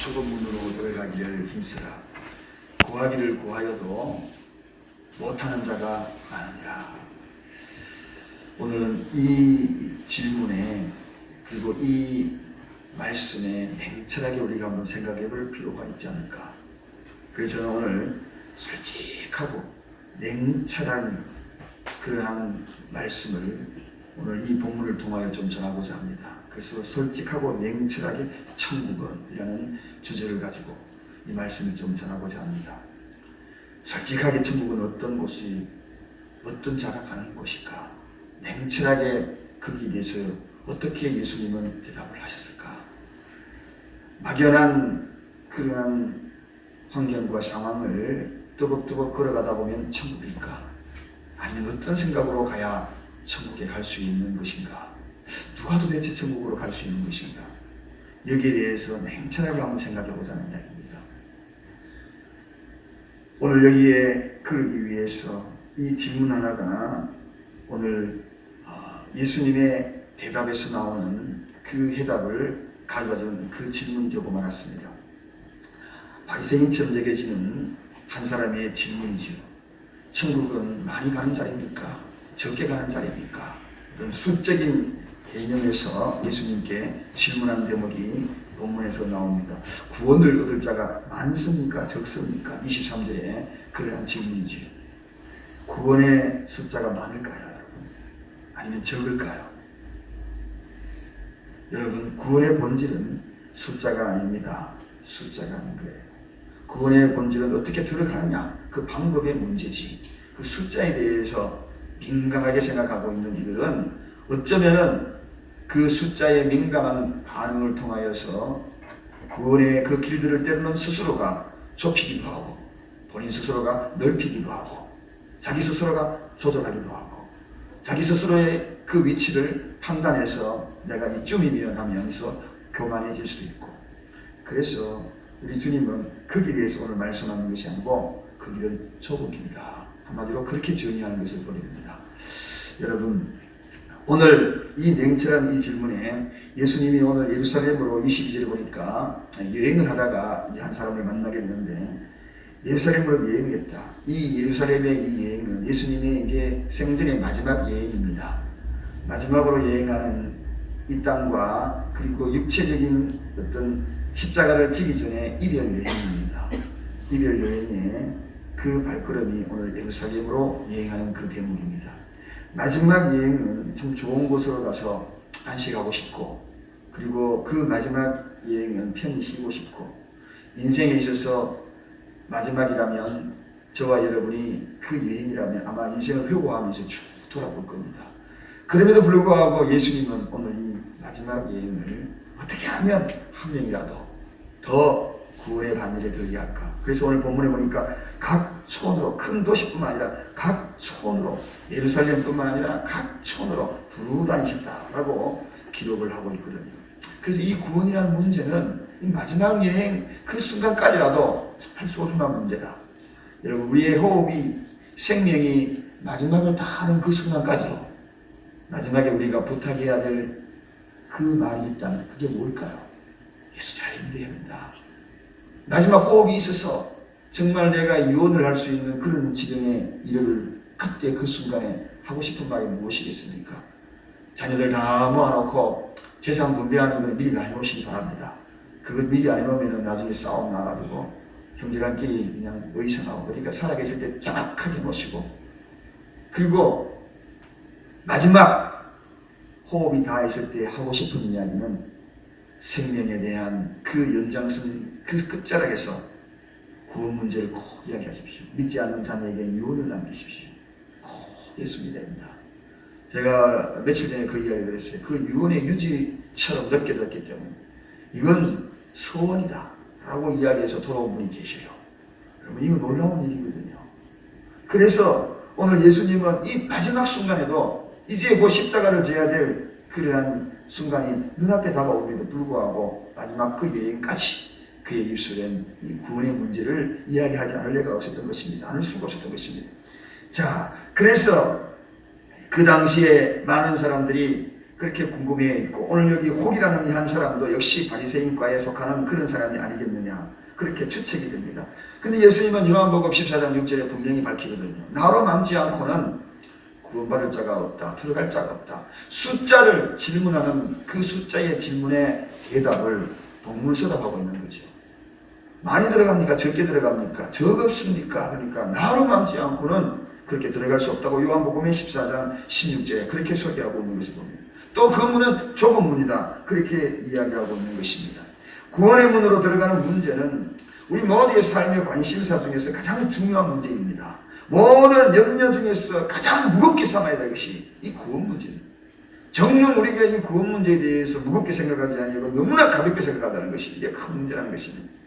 좁은 문으로 들어가기를 힘쓰라. 구하기를 구하여도 못하는 자가 많으니라. 오늘은 이 질문에 그리고 이 말씀에 냉철하게 우리가 한번 생각해 볼 필요가 있지 않을까. 그래서 오늘 솔직하고 냉철한 그러한 말씀을 오늘 이 본문을 통하여 좀 전하고자 합니다. 그래서 솔직하고 냉철하게 천국은이라는 주제를 가지고 이 말씀을 좀 전하고자 합니다. 솔직하게 천국은 어떤 곳이 어떤 자가 가는 곳일까? 냉철하게 거기에 대해서 어떻게 예수님은 대답을 하셨을까? 막연한 그러한 환경과 상황을 뚜벅뚜벅 걸어가다 보면 천국일까? 아니면 어떤 생각으로 가야 천국에 갈 수 있는 것인가? 누가 도대체 천국으로 갈 수 있는 것인가? 여기에 대해서 냉철하게 한번 생각해 보자는 이야기입니다. 오늘 여기에 그러기 위해서 이 질문 하나가 오늘 어, 예수님의 대답에서 나오는 그 해답을 가져가준 그 질문이라고 말했습니다. 바리새인처럼 여겨지는 한 사람의 질문이지요. 천국은 많이 가는 자리입니까? 적게 가는 자리입니까? 이런 수적인 개념에서 예수님께 질문한 대목이 본문에서 나옵니다. 구원을 얻을 자가 많습니까? 적습니까? 23절에 그러한 질문이지요. 구원의 숫자가 많을까요, 여러분? 아니면 적을까요? 여러분, 구원의 본질은 숫자가 아닙니다. 숫자가 아닌 거예요. 구원의 본질은 어떻게 들어가느냐? 그 방법의 문제지. 그 숫자에 대해서 민감하게 생각하고 있는 이들은 어쩌면은 그 숫자에 민감한 반응을 통하여서 구원의 그 길들을 때로는 스스로가 좁히기도 하고 본인 스스로가 넓히기도 하고 자기 스스로가 조절하기도 하고 자기 스스로의 그 위치를 판단해서 내가 이쯤이면 하면서 교만해질 수도 있고 그래서 우리 주님은 그 길에서 오늘 말씀하는 것이 아니고 그 길은 좁은 길이다. 한마디로 그렇게 정의하는 것을 보게 됩니다. 여러분, 오늘 이 냉철한 이 질문에 예수님이 오늘 예루살렘으로 22절에 보니까 여행을 하다가 이제 한 사람을 만나게 되는데 예루살렘으로 여행했다. 이 예루살렘의 이 여행은 예수님의 이제 생전의 마지막 여행입니다. 마지막으로 여행하는 이 땅과 그리고 육체적인 어떤 십자가를 지기 전에 이별 여행입니다. 이별 여행에 그 발걸음이 오늘 예루살렘으로 여행하는 그 대목입니다. 마지막 여행은 참 좋은 곳으로 가서 안식하고 싶고 그리고 그 마지막 여행은 편히 쉬고 싶고 인생에 있어서 마지막이라면 저와 여러분이 그 여행이라면 아마 인생을 회고하면서 쭉 돌아볼 겁니다. 그럼에도 불구하고 예수님은 오늘 이 마지막 여행을 어떻게 하면 한 명이라도 더 구원의 바늘에 들게 할까? 그래서 오늘 본문에 보니까 각 촌으로 큰 도시뿐만 아니라 각 촌으로 예루살렘뿐만 아니라 각 촌으로 두루 다니셨다라고 기록을 하고 있거든요. 그래서 이 구원이라는 문제는 이 마지막 여행 그 순간까지라도 할 소중한 문제다. 여러분 우리의 호흡이 생명이 마지막을 다 하는 그 순간까지도 마지막에 우리가 부탁해야 될 그 말이 있다면 그게 뭘까요? 예수 잘 믿어야 된다. 마지막 호흡이 있어서 정말 내가 유언을 할 수 있는 그런 지경에 이르를 그때 그 순간에 하고 싶은 말이 무엇이겠습니까? 자녀들 다 모아놓고 재산 분배하는 걸 미리 해놓으시기 바랍니다. 그걸 미리 안 해놓으면 나중에 싸움 나가지고 형제간끼리 그냥 의성하고 그러니까 살아계실 때 정확하게 모시고 그리고 마지막 호흡이 다 있을 때 하고 싶은 이야기는 생명에 대한 그 연장선 그 끝자락에서 구원 문제를 꼭 이야기하십시오. 믿지 않는 자녀에게 유언을 남기십시오. 꼭 예수 믿어야 된다. 제가 며칠 전에 그 이야기를 했어요. 그 유언의 유지처럼 느껴졌기 때문에 이건 소원이다. 라고 이야기해서 돌아온 분이 계셔요. 여러분, 이거 놀라운 일이거든요. 그래서 오늘 예수님은 이 마지막 순간에도 이제 그 십자가를 져야 될 그러한 순간이 눈앞에 다가옴에도 불구하고 마지막 그 여행까지 그의 입술엔 이 구원의 문제를 이야기하지 않을 리가 없었던 것입니다. 않을 수가 없었던 것입니다. 자, 그래서 그 당시에 많은 사람들이 그렇게 궁금해 있고 오늘 여기 혹이라는 이한 사람도 역시 바리새인과에 속하는 그런 사람이 아니겠느냐 그렇게 추측이 됩니다. 근데 예수님은 요한복음 14장 6절에 분명히 밝히거든요. 나로 남지 않고는 구원받을 자가 없다. 들어갈 자가 없다. 숫자를 질문하는 그 숫자의 질문에 대답을 동문서답하고 있는 거죠. 많이 들어갑니까? 적게 들어갑니까? 적 없습니까? 그러니까 나로 남지 않고는 그렇게 들어갈 수 없다고 요한복음의 14장 16절에 그렇게 소개하고 있는 것을 봅니다. 또 그 문은 좁은 문이다. 그렇게 이야기하고 있는 것입니다. 구원의 문으로 들어가는 문제는 우리 모두의 삶의 관심사 중에서 가장 중요한 문제입니다. 모든 염려 중에서 가장 무겁게 삼아야 될 것이 이 구원 문제입니다. 정녕 우리가 이 구원 문제에 대해서 무겁게 생각하지 아니고 너무나 가볍게 생각한다는 것이 이게 큰 문제라는 것입니다.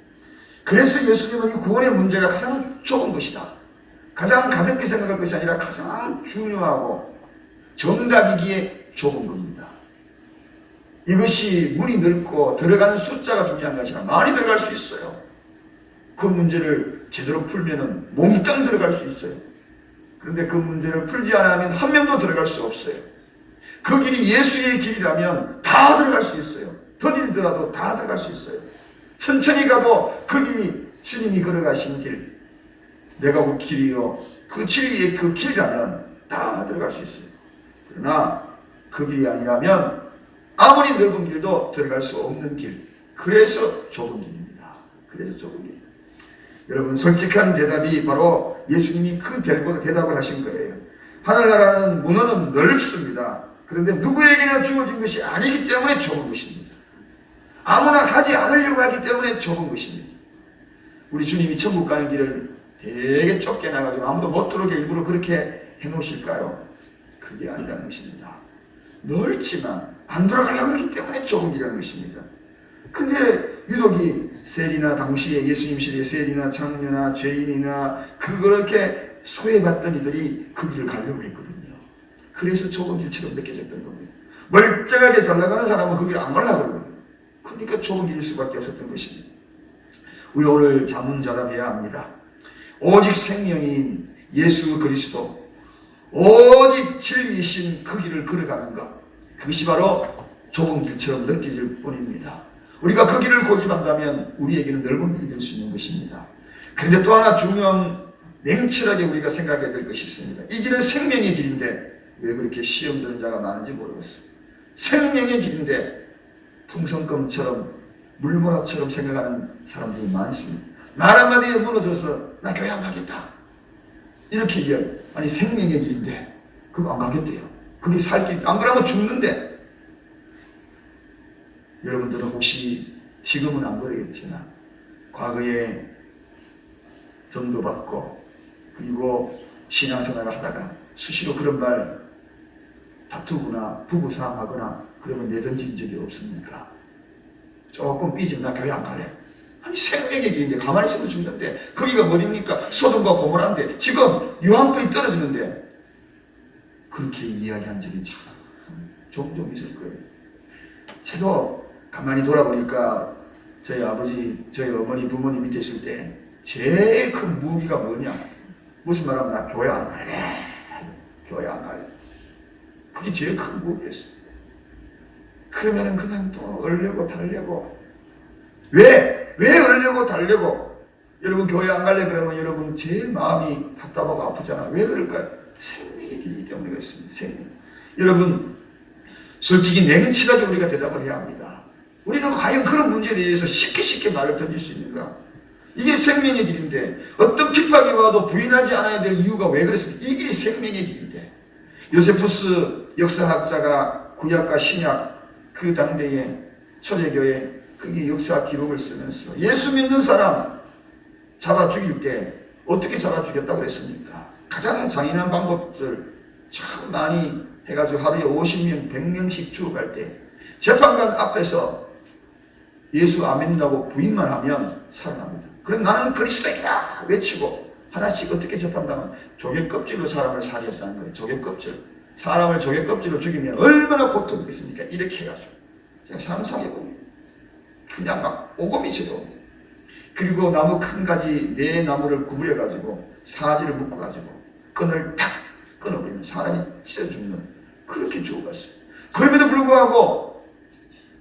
그래서 예수님은 이 구원의 문제가 가장 좁은 것이다. 가장 가볍게 생각할 것이 아니라 가장 중요하고 정답이기에 좁은 겁니다. 이것이 문이 넓고 들어가는 숫자가 중요한 것이 아니라 많이 들어갈 수 있어요. 그 문제를 제대로 풀면은 몽땅 들어갈 수 있어요. 그런데 그 문제를 풀지 않으면 한 명도 들어갈 수 없어요. 그 길이 예수의 길이라면 다 들어갈 수 있어요. 더딜더라도 다 들어갈 수 있어요. 천천히 가도 그 길이 주님이 걸어가신 길, 내가 그 길이요. 그 진리의 그 길이라면 다 들어갈 수 있어요. 그러나 그 길이 아니라면 아무리 넓은 길도 들어갈 수 없는 길. 그래서 좁은 길입니다. 그래서 좁은 길. 여러분 솔직한 대답이 바로 예수님이 그 대답- 대답을 하신 거예요. 하늘나라는 문어는 넓습니다. 그런데 누구에게나 주어진 것이 아니기 때문에 좁은 것입니다. 아무나 가지 않으려고 하기 때문에 좁은 것입니다. 우리 주님이 천국 가는 길을 되게 좁게 나가지고 아무도 못 들어오게 일부러 그렇게 해놓으실까요? 그게 아니라는 것입니다. 넓지만 안 들어가려고 하기 때문에 좁은 길이라는 것입니다. 근데 유독이 세리나 당시에 예수님 시대의 세리나 창녀나 죄인이나 그렇게 소외받던 이들이 그 길을 가려고 했거든요. 그래서 좁은 길처럼 느껴졌던 겁니다. 멀쩡하게 잘 나가는 사람은 그 길 안 가려고 그러거든요. 그러니까 좁은 길일 수밖에 없었던 것입니다. 우리 오늘 자문자답해야 합니다. 오직 생명인 예수 그리스도, 오직 진리이신 그 길을 걸어가는 것. 그것이 바로 좁은 길처럼 느껴질 뿐입니다. 우리가 그 길을 고집한다면 우리에게는 넓은 길이 될 수 있는 것입니다. 그런데 또 하나 중요한 냉철하게 우리가 생각해야 될 것이 있습니다. 이 길은 생명의 길인데 왜 그렇게 시험 드는 자가 많은지 모르겠어요. 생명의 길인데 풍선껌처럼 물모락처럼 생각하는 사람들이 많습니다. 말 한마디에 무너져서 나 교회 안 가겠다. 이렇게 얘기해요. 아니 생명의 길인데 그거 안 가겠대요. 그게 살 길, 안 그러면 죽는데. 여러분들은 혹시 지금은 안 그러겠지만 과거에 전도 받고 그리고 신앙생활을 하다가 수시로 그런 말 다투거나 부부싸움하거나 그러면 내던진 적이 없습니까? 조금 삐지면 나 교회 안 갈래. 아니 생명의 길인데 가만히 있으면 죽는데 거기가 어딥니까? 소돔과 고모라인데 지금 유황불이 떨어지는데 그렇게 이야기한 적이 참 종종 있을 거예요. 저도 가만히 돌아보니까 저희 아버지, 저희 어머니, 부모님 밑에 있을 때 제일 큰 무기가 뭐냐? 무슨 말하면 나 교회 안 갈래. 교회 안 갈래. 그게 제일 큰 무기였어요. 그러면은 그냥 또 얼려고 달려고. 왜? 왜 얼려고 달려고? 여러분 교회 안 갈래 그러면 여러분 제일 마음이 답답하고 아프잖아. 왜 그럴까요? 생명의 길이기 때문에 그렇습니다. 생명. 여러분 솔직히 냉철하게 우리가 대답을 해야 합니다. 우리는 과연 그런 문제에 대해서 쉽게 쉽게 말을 던질 수 있는가? 이게 생명의 길인데 어떤 핍박이 와도 부인하지 않아야 될 이유가 왜 그랬습니까? 이 길이 생명의 길인데 요세푸스 역사학자가 구약과 신약 그 당대의 초대교회 그게 역사 기록을 쓰면서 예수 믿는 사람 잡아 죽일 때 어떻게 잡아 죽였다고 그랬습니까? 가장 잔인한 방법들 참 많이 해가지고 하루에 50명, 100명씩 죽어갈 때 재판관 앞에서 예수 안 믿는다고 부인만 하면 살아납니다. 그럼 나는 그리스도이다 외치고 하나씩 어떻게 재판당하면 조개 껍질로 사람을 살해했다는 거예요. 조개 껍질. 사람을 조개 껍질로 죽이면 얼마나 고통이겠습니까? 이렇게 해가지고. 제가 상상해 보면 그냥 막 오금이 쳐도 그리고 나무 큰 가지 네 나무를 구부려가지고 사지를 묶어가지고 끈을 탁 끊어버리면 사람이 찢어 죽는 그렇게 죽어갔어요. 그럼에도 불구하고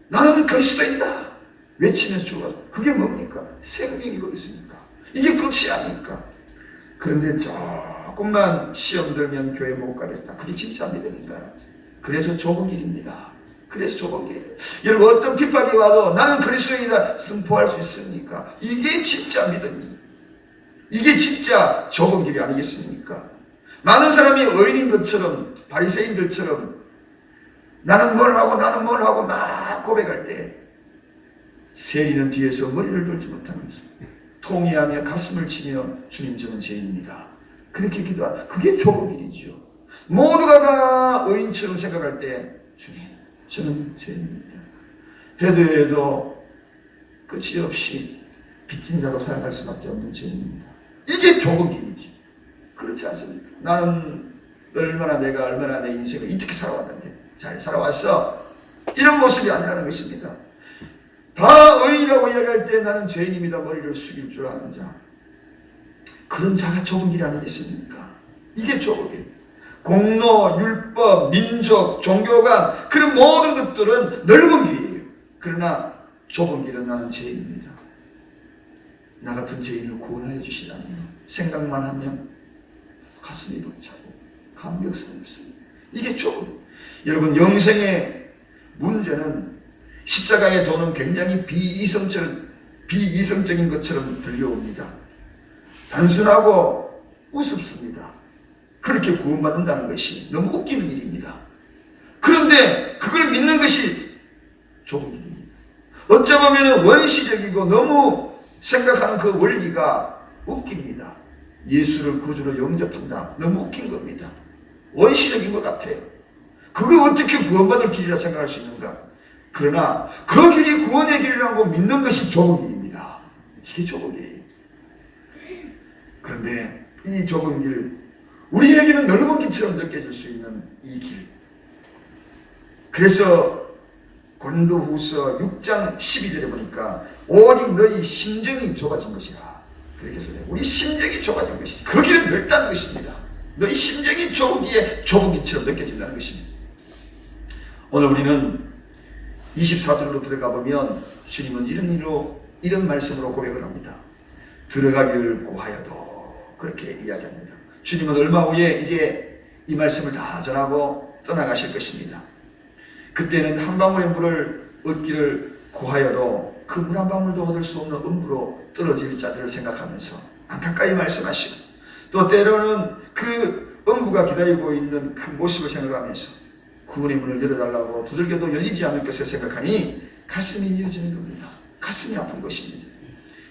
나는 그리스도인이다. 외치면서 죽어. 그게 뭡니까? 생명이 거기 있습니까? 이게 끝이 아닙니까? 그런데 조금만 시험 들면 교회 못 가겠다. 그게 진짜 믿음인가요? 그래서 좁은 길입니다. 그래서 좁은 길이에요. 여러분 어떤 핍박이 와도 나는 그리스도인이다 선포할 수 있습니까? 이게 진짜 믿음입니다. 이게 진짜 좁은 길이 아니겠습니까? 많은 사람이 의인인 것처럼 바리새인들처럼 나는 뭘 하고 나는 뭘 하고 막 고백할 때 세리는 뒤에서 머리를 들지 못하면서 통회하며 가슴을 치며 주님 저는 죄인입니다. 그렇게 기도하 그게 좁은 길이지요. 모두가 다 의인처럼 생각할 때 주님 저는 죄인입니다. 해도 해도 끝이 없이 빚진 자로 살아갈 수밖에 없는 죄인입니다. 이게 좁은 길이지. 그렇지 않습니까? 나는 얼마나 내가 얼마나 내 인생을 이렇게 살아왔는데 잘 살아왔어. 이런 모습이 아니라는 것입니다. 다 의인이라고 이야기할 때 나는 죄인입니다. 머리를 숙일 줄 아는 자. 그런 자가 좁은 길이 아니겠습니까? 이게 좁은 길. 공로, 율법, 민족, 종교관 그런 모든 것들은 넓은 길이에요. 그러나 좁은 길은 나는 죄인입니다. 나 같은 죄인을 구원하여 주시다니 생각만 하면 가슴이 벅차고 감격스럽습니다. 이게 좁은 여러분 영생의 문제는 십자가의 도는 굉장히 비이성적, 비이성적인 것처럼 들려옵니다. 단순하고 우습습니다. 그렇게 구원받는다는 것이 너무 웃기는 일입니다. 그런데 그걸 믿는 것이 좁은 길입니다. 어쩌면 원시적이고 너무 생각하는 그 원리가 웃깁니다. 예수를 구주로 영접한다. 너무 웃긴 겁니다. 원시적인 것 같아요. 그게 어떻게 구원받을 길이라 생각할 수 있는가? 그러나 그 길이 구원의 길이라고 믿는 것이 좁은 길입니다. 이게 좁은 길이에요. 그런데 이 좁은 길, 우리에게는 넓은 길처럼 느껴질 수 있는 이 길. 그래서 고린도후서 6장 12절에 보니까 오직 너희 심정이 좁아진 것이라. 그렇게 써요. 우리 심정이 좁아진 것이지. 그 길은 넓다는 것입니다. 너희 심정이 좁기에 좁은 길처럼 느껴진다는 것입니다. 오늘 우리는 24절로 들어가 보면 주님은 이런 일로 이런 말씀으로 고백을 합니다. 들어가기를 고하여도 그렇게 이야기합니다. 주님은 얼마 후에 이제 이 말씀을 다 전하고 떠나가실 것입니다. 그때는 한 방울의 물을 얻기를 고하여도 그 물 한 방울도 얻을 수 없는 음부로 떨어질 자들을 생각하면서 안타까이 말씀하시고 또 때로는 그 음부가 기다리고 있는 그 모습을 생각하면서 구원의 문을 열어달라고 두들겨도 열리지 않을 것을 생각하니 가슴이 미어지는 겁니다. 가슴이 아픈 것입니다.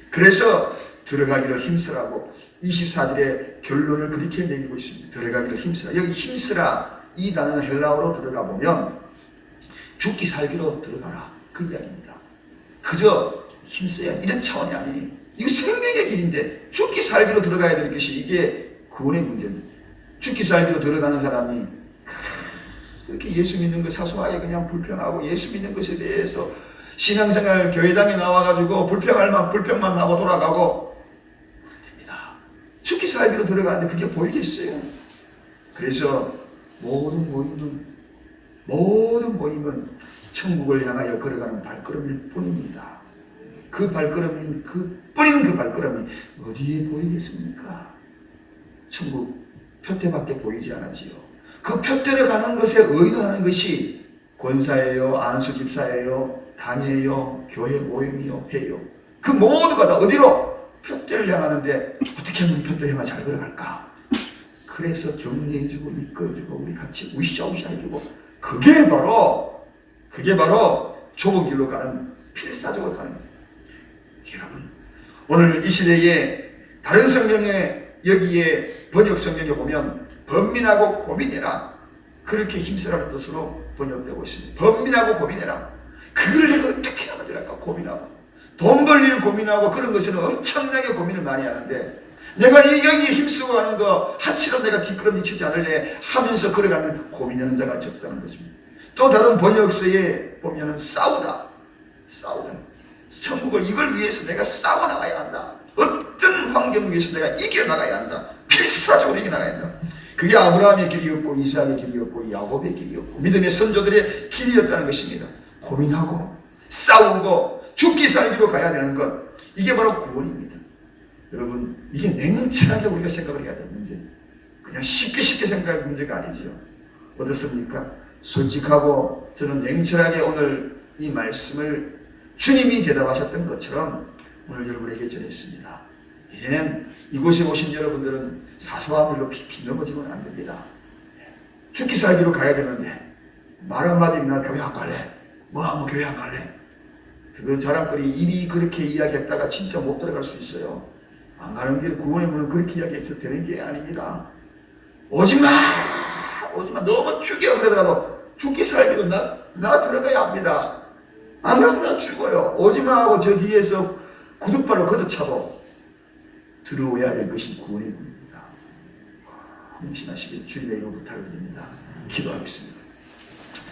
그래서 들어가기를 힘쓰라고 24절에 결론을 그렇게 내리고 있습니다. 들어가기를 힘쓰라. 여기 힘쓰라 이 단어는 헬라어로 들어가 보면 죽기 살기로 들어가라 그 이야기입니다. 그저 힘써야 이런 차원이 아니에요. 이거 생명의 길인데 죽기 살기로 들어가야 될 것이 이게 구원의 문제입니다. 죽기 살기로 들어가는 사람이 그렇게 예수 믿는 것 사소하게 그냥 불평하고 예수 믿는 것에 대해서 신앙생활 교회당에 나와가지고 불평할 만 불평만 하고 돌아가고. 살기로 들어가는데 그게 보이겠어요? 그래서 모든 모임은 모든 모임은 천국을 향하여 걸어가는 발걸음일 뿐입니다. 그 발걸음인 그 뿌린 그 발걸음이 어디에 보이겠습니까? 천국 표대밖에 보이지 않았지요. 그 표대로 가는 것에 의도하는 것이 권사예요, 안수 집사예요, 단이에요, 교회 모임이요, 해요. 그 모두가 다 어디로 표대를 향하는데 어떻게 하면 표대를 향해 잘 걸어갈까? 그래서 격려해주고 이끌어주고 우리 같이 우시자우시자 해주고 그게 바로 그게 바로 좁은 길로 가는 필사적으로 가는 거예요. 여러분 오늘 이 시대에 다른 성경에 여기에 번역 성경에 보면 번민하고 고민해라 그렇게 힘쓰라는 뜻으로 번역되고 있습니다. 번민하고 고민해라. 그걸 내가 어떻게 하면 될까 고민하고 돈 벌리를 고민하고 그런 것에는 엄청나게 고민을 많이 하는데 내가 이 여기 힘쓰고 하는 거 한치로 내가 뒷걸음질 치지 않을래 하면서 걸어가는 고민하는 자가 적다는 것입니다. 또 다른 번역서에 보면은 싸우다, 싸우다. 천국을 이걸 위해서 내가 싸워 나가야 한다. 어떤 환경 위해서 내가 이겨 나가야 한다. 필사적으로 이겨 나가야 한다. 그게 아브라함의 길이었고 이스라엘의 길이었고 야곱의 길이었고 믿음의 선조들의 길이었다는 것입니다. 고민하고 싸우고 죽기 살기로 가야 되는 것 이게 바로 구원입니다. 여러분 이게 냉철하게 우리가 생각을 해야 되는 문제. 그냥 쉽게 쉽게 생각할 문제가 아니죠. 어떻습니까? 솔직하고 저는 냉철하게 오늘 이 말씀을 주님이 대답하셨던 것처럼 오늘 여러분에게 전했습니다. 이제는 이곳에 오신 여러분들은 사소한 일로 피피 넘어지면 안 됩니다. 죽기 살기로 가야 되는데 말 한마디 나 교회 안 갈래. 뭐 하면 교회 안 갈래. 그 자랑거리 입이 그렇게 이야기했다가 진짜 못 들어갈 수 있어요. 안 가는 길 구원의 문은 그렇게 이야기해서 되는 게 아닙니다. 오지마! 오지마! 너무 죽여! 그러더라도 죽기 살기로 나, 나 들어가야 합니다. 안 가면 나 죽어요. 오지마! 하고 저 뒤에서 구둣발로 걷어차도 들어오야 될 것이 구원의 문입니다. 헌신하시길 주님의 이름 부탁을 드립니다. 기도하겠습니다.